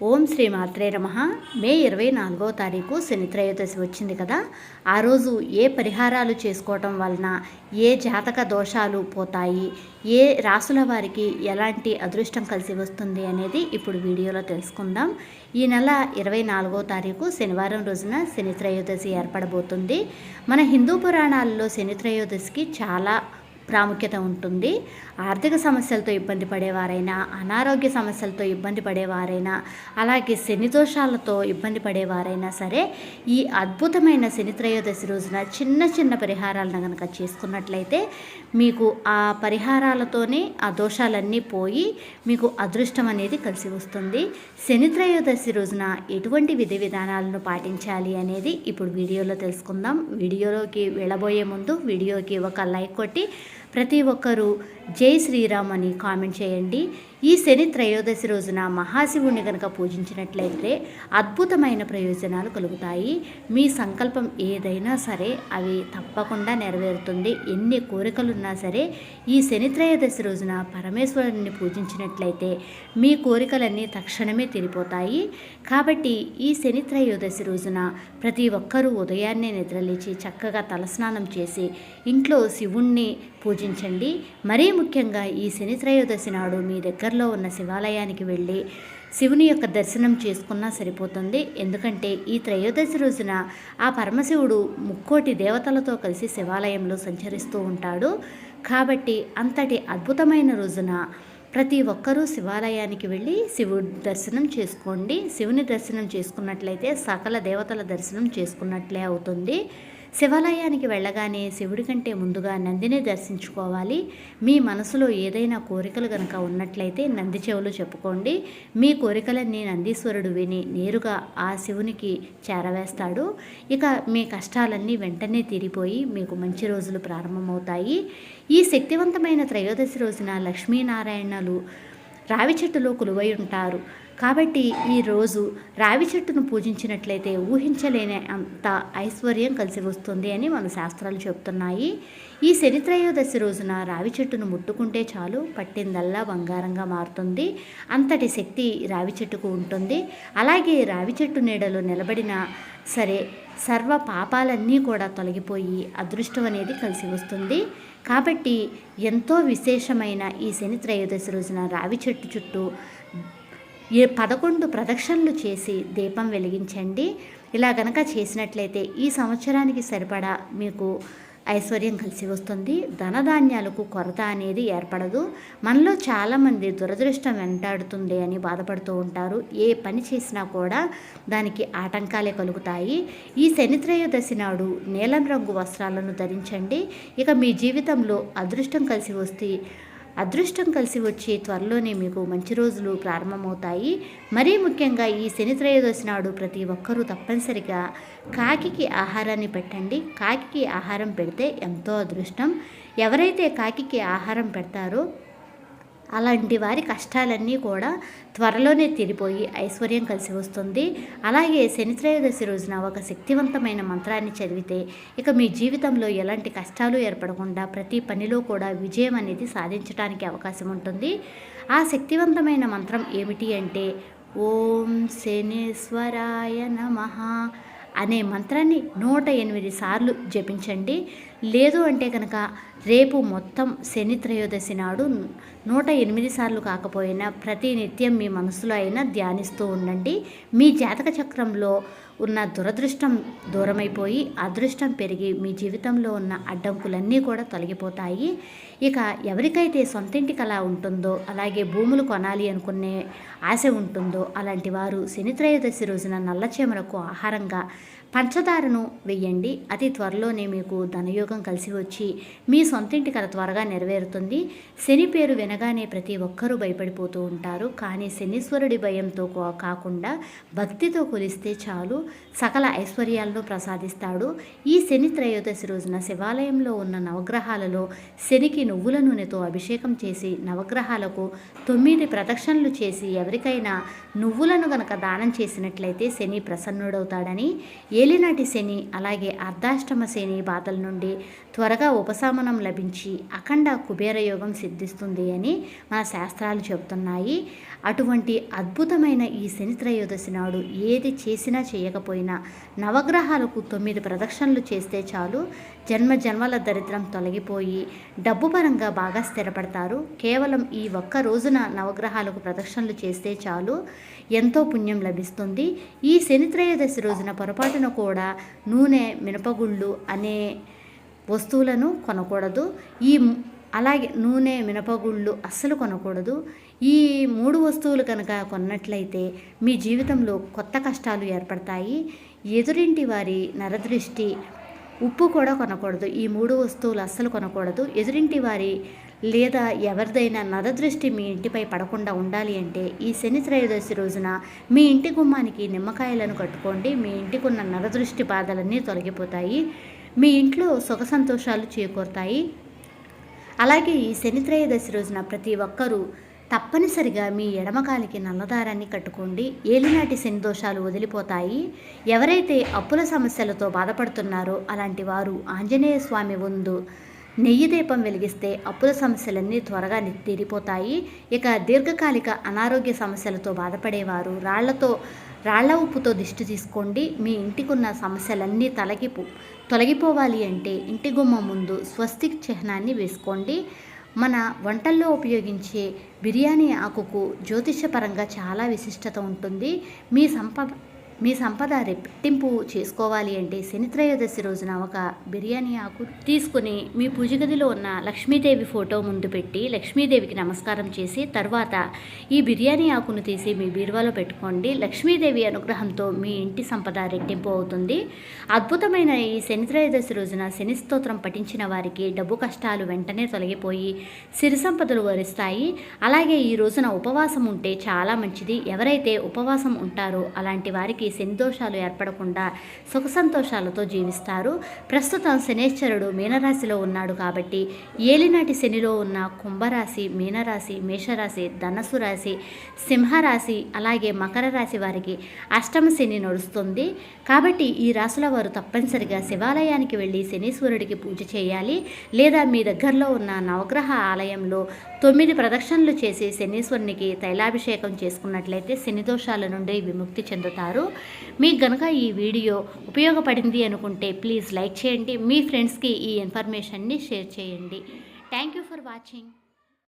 ఓం శ్రీ మాత్రే నమ. మే ఇరవై నాలుగో తారీఖు శని త్రయోదశి వచ్చింది కదా. ఆ రోజు ఏ పరిహారాలు చేసుకోవటం వలన ఏ జాతక దోషాలు పోతాయి? ఏ రాసుల వారికి ఎలాంటి అదృష్టం కలిసి వస్తుంది అనేది ఇప్పుడు వీడియోలో తెలుసుకుందాం. ఈ నెల ఇరవై నాలుగో తారీఖు శనివారం రోజున శని త్రయోదశి ఏర్పడబోతుంది. మన హిందూ పురాణాలలో శని త్రయోదశికి చాలా ప్రాముఖ్యత ఉంటుంది. ఆర్థిక సమస్యలతో ఇబ్బంది పడేవారైనా అనారోగ్య సమస్యలతో ఇబ్బంది పడేవారైనా అలాగే శని దోషాలతో ఇబ్బంది పడేవారైనా సరే ఈ అద్భుతమైన శని త్రయోదశి రోజున చిన్న చిన్న పరిహారాలను కనుక చేసుకున్నట్లయితే మీకు ఆ పరిహారాలతోనే ఆ దోషాలన్నీ పోయి మీకు అదృష్టం అనేది కలిసి వస్తుంది. శని త్రయోదశి రోజున ఎటువంటి విధి విధానాలను పాటించాలి అనేది ఇప్పుడు వీడియోలో తెలుసుకుందాం. వీడియోలోకి వెళ్ళబోయే ముందు వీడియోకి ఒక లైక్ కొట్టి ప్రతి ఒక్కరూ జై శ్రీరామ్ అని కామెంట్ చేయండి. ఈ శని త్రయోదశి రోజున మహాశివుణ్ణి కనుక పూజించినట్లయితే అద్భుతమైన ప్రయోజనాలు కలుగుతాయి. మీ సంకల్పం ఏదైనా సరే అవి తప్పకుండా నెరవేరుతుంది. ఎన్ని కోరికలున్నా సరే ఈ శని త్రయోదశి రోజున పరమేశ్వరుని పూజించినట్లయితే మీ కోరికలన్నీ తక్షణమే తీరిపోతాయి. కాబట్టి ఈ శని త్రయోదశి రోజున ప్రతి ఒక్కరూ ఉదయాన్నే నిద్రలేచి చక్కగా తలస్నానం చేసి ఇంట్లో శివుణ్ణి పూజించండి. మరీ ముఖ్యంగా ఈ శని త్రయోదశి నాడు మీ దగ్గరలో ఉన్న శివాలయానికి వెళ్ళి శివుని యొక్క దర్శనం చేసుకున్నా సరిపోతుంది. ఎందుకంటే ఈ త్రయోదశి రోజున ఆ పరమశివుడు ముక్కోటి దేవతలతో కలిసి శివాలయంలో సంచరిస్తూ ఉంటాడు. కాబట్టి అంతటి అద్భుతమైన రోజున ప్రతి ఒక్కరూ శివాలయానికి వెళ్ళి శివుడి దర్శనం చేసుకోండి. శివుని దర్శనం చేసుకున్నట్లయితే సకల దేవతల దర్శనం చేసుకున్నట్లే అవుతుంది. శివాలయానికి వెళ్ళగానే శివుడి కంటే ముందుగా నందిని దర్శించుకోవాలి. మీ మనసులో ఏదైనా కోరికలు కనుక ఉన్నట్లయితే నంది చెవులు చెప్పుకోండి. మీ కోరికలన్నీ నందీశ్వరుడు విని నేరుగా ఆ శివునికి చేరవేస్తాడు. ఇక మీ కష్టాలన్నీ వెంటనే తీరిపోయి మీకు మంచి రోజులు ప్రారంభమవుతాయి. ఈ శక్తివంతమైన త్రయోదశి రోజున లక్ష్మీనారాయణలు రావి చెట్టులో కొలువై ఉంటారు. కాబట్టి ఈరోజు రావి చెట్టును పూజించినట్లయితే ఊహించలేని అంత ఐశ్వర్యం కలిసి వస్తుంది అని మన శాస్త్రాలు చెప్తున్నాయి. ఈ శని త్రయోదశి రోజున రావి చెట్టును ముట్టుకుంటే చాలు పట్టిందల్లా బంగారంగా మారుతుంది. అంతటి శక్తి రావి చెట్టుకు ఉంటుంది. అలాగే రావి చెట్టు నీడలో నిలబడిన సరే సర్వ పాపాలన్నీ కూడా తొలగిపోయి అదృష్టం అనేది కలిసి వస్తుంది. కాబట్టి ఎంతో విశేషమైన ఈ శని త్రయోదశి రోజున రావి చెట్టు చుట్టూ ఏ పదకొండు ప్రదక్షిణలు చేసి దీపం వెలిగించండి. ఇలా గనక చేసినట్లయితే ఈ సంవత్సరానికి సరిపడా మీకు ఐశ్వర్యం కలిసి వస్తుంది. ధనధాన్యాలకు కొరత అనేది ఏర్పడదు. మనలో చాలామంది దురదృష్టం వెంటాడుతుంది అని బాధపడుతూ ఉంటారు. ఏ పని చేసినా కూడా దానికి ఆటంకాలే కలుగుతాయి. ఈ శనిత్రయోదశి నాడు నీలం రంగు వస్త్రాలను ధరించండి. ఇక మీ జీవితంలో అదృష్టం కలిసి వస్తే అదృష్టం కలిసి వచ్చి త్వరలోనే మీకు మంచి రోజులు ప్రారంభమవుతాయి. మరీ ముఖ్యంగా ఈ శని త్రయోదశి నాడు ప్రతి ఒక్కరూ తప్పనిసరిగా కాకికి ఆహారాన్ని పెట్టండి. కాకికి ఆహారం పెడితే ఎంతో అదృష్టం. ఎవరైతే కాకికి ఆహారం పెడతారో అలాంటి వారి కష్టాలన్నీ కూడా త్వరలోనే తీరిపోయి ఐశ్వర్యం కలిసి వస్తుంది. అలాగే శనిత్రయోదశి రోజున ఒక శక్తివంతమైన మంత్రాన్ని చదివితే ఇక మీ జీవితంలో ఎలాంటి కష్టాలు ఏర్పడకుండా ప్రతి పనిలో కూడా విజయం అనేది సాధించడానికి అవకాశం ఉంటుంది. ఆ శక్తివంతమైన మంత్రం ఏమిటి అంటే ఓం శనేశ్వరాయ నమ. అనే మంత్రాన్ని నూట ఎనిమిది సార్లు జపించండి. లేదు అంటే కనుక రేపు మొత్తం శని త్రయోదశి నాడు నూట ఎనిమిది సార్లు కాకపోయినా ప్రతి నిత్యం మీ మనసులో అయినా ధ్యానిస్తూ ఉండండి. మీ జాతక చక్రంలో ఉన్న దురదృష్టం దూరమైపోయి అదృష్టం పెరిగి మీ జీవితంలో ఉన్న అడ్డంకులన్నీ కూడా తొలగిపోతాయి. ఇక ఎవరికైతే సొంతింటి కళ ఉంటుందో అలాగే భూములు కొనాలి అనుకునే ఆశ ఉంటుందో అలాంటి వారు శనిత్రయోదశి రోజున నల్లచేమలకు ఆహారంగా పంచదారను వెయ్యండి. అతి త్వరలోనే మీకు ధనయోగం కలిసి వచ్చి మీ సొంతింటి కథ త్వరగా నెరవేరుతుంది. శని పేరు వినగానే ప్రతి ఒక్కరూ భయపడిపోతూ ఉంటారు. కానీ శనీశ్వరుడి భయంతో కాకుండా భక్తితో కొలిస్తే చాలు. సకల ఐశ్వర్యాలను ప్రసాదిస్తాడు. ఈ శని త్రయోదశి రోజున శివాలయంలో ఉన్న నవగ్రహాలలో శనికి నువ్వుల నూనెతో అభిషేకం చేసి నవగ్రహాలకు తొమ్మిది ప్రదక్షిణలు చేసి ఎవరికైనా నువ్వులను గనక దానం చేసినట్లయితే శని ప్రసన్నుడవుతాడని ఏలినాటి శని అలాగే అర్ధాష్టమ శని బాధల నుండి త్వరగా ఉపశమనం లభించి అఖండ కుబేర యోగం సిద్ధిస్తుంది అని మన శాస్త్రాలు చెబుతున్నాయి. అటువంటి అద్భుతమైన ఈ శని త్రయోదశి నాడు ఏది చేసినా చేయకపోయినా నవగ్రహాలకు తొమ్మిది ప్రదక్షిణలు చేస్తే చాలు. జన్మ జన్మల దరిద్రం తొలగిపోయి డబ్బు పరంగా బాగా స్థిరపడతారు. కేవలం ఈ ఒక్క రోజున నవగ్రహాలకు ప్రదక్షిణలు చేస్తే చాలు. ఎంతో పుణ్యం లభిస్తుంది. ఈ శని త్రయోదశి రోజున పొరపాటున కూడా నూనె మినపగుళ్ళు అనే వస్తువులను కొనకూడదు. ఈ అలాగే నూనె మినపగుళ్ళు అస్సలు కొనకూడదు. ఈ మూడు వస్తువులు కనుక కొన్నట్లయితే మీ జీవితంలో కొత్త కష్టాలు ఏర్పడతాయి. ఎదురింటి వారి నరదృష్టి ఉప్పు కూడా కొనకూడదు. ఈ మూడు వస్తువులు అస్సలు కొనకూడదు. ఎదురింటి వారి లేదా ఎవరిదైనా నరదృష్టి మీ ఇంటిపై పడకుండా ఉండాలి అంటే ఈ శని త్రయోదశి రోజున మీ ఇంటి గుమ్మానికి నిమ్మకాయలను కట్టుకోండి. మీ ఇంటికి ఉన్న నరదృష్టి బాధలన్నీ తొలగిపోతాయి. మీ ఇంట్లో సుఖ సంతోషాలు చేకూరుతాయి. అలాగే ఈ శని త్రయోదశి రోజున ప్రతి ఒక్కరూ తప్పనిసరిగా మీ ఎడమకాలికి నల్లదారాన్ని కట్టుకోండి. ఏలినాటి శని దోషాలు వదిలిపోతాయి. ఎవరైతే అప్పుల సమస్యలతో బాధపడుతున్నారో అలాంటి వారు ఆంజనేయ స్వామి ముందు నెయ్యి దీపం వెలిగిస్తే అప్పుల సమస్యలన్నీ త్వరగా తీరిపోతాయి. ఇక దీర్ఘకాలిక అనారోగ్య సమస్యలతో బాధపడేవారు రాళ్ళతో రాళ్ళ ఉప్పుతో దిష్టి తీసుకోండి. మీ ఇంటికున్న సమస్యలన్నీ తొలగిపో తొలగిపోవాలి అంటే ఇంటి గుమ్మ ముందు స్వస్తిక్ చిహ్నాన్ని వేసుకోండి. మన వంటల్లో ఉపయోగించే బిర్యానీ ఆకుకు జ్యోతిషపరంగా చాలా విశిష్టత ఉంటుంది. మీ సంప మీ సంపద రెట్టింపు చేసుకోవాలి అంటే శనిత్రయోదశి రోజున ఒక బిర్యానీ ఆకు తీసుకుని మీ పూజ గదిలో ఉన్న లక్ష్మీదేవి ఫోటో ముందు పెట్టి లక్ష్మీదేవికి నమస్కారం చేసి తర్వాత ఈ బిర్యానీ ఆకును తీసి మీ బీరువాలో పెట్టుకోండి. లక్ష్మీదేవి అనుగ్రహంతో మీ ఇంటి సంపద రెట్టింపు అవుతుంది. అద్భుతమైన ఈ శనిత్రయోదశి రోజున శని స్తోత్రం పఠించిన వారికి డబ్బు కష్టాలు వెంటనే తొలగిపోయి సిరి సంపదలు వరిస్తాయి. అలాగే ఈ రోజున ఉపవాసం ఉంటే చాలా మంచిది. ఎవరైతే ఉపవాసం ఉంటారో అలాంటి వారికి వారికి సంతోషాలు ఏర్పడకుండా సుఖ సంతోషాలతో జీవిస్తారు. ప్రస్తుతం శనేశ్వరుడు మీనరాశిలో ఉన్నాడు కాబట్టి ఏలినాటి శనిలో ఉన్న కుంభరాశి మీనరాశి మేషరాశి ధనసు రాశి సింహరాశి అలాగే మకర రాశి వారికి అష్టమ శని నడుస్తుంది. కాబట్టి ఈ రాశుల వారు తప్పనిసరిగా శివాలయానికి వెళ్ళి శనీశ్వరుడికి పూజ చేయాలి. లేదా మీ దగ్గరలో ఉన్న నవగ్రహ ఆలయంలో తొమ్మిది ప్రదక్షిణలు చేసి శనీశ్వరునికి తైలాభిషేకం చేసుకున్నట్లయితే శని దోషాల నుండి విముక్తి చెందుతారు. మీకు గనక ఈ వీడియో ఉపయోగపడింది అనుకుంటే ప్లీజ్ లైక్ చేయండి. మీ ఫ్రెండ్స్కి ఈ ఇన్ఫర్మేషన్ని షేర్ చేయండి. Thank you for watching.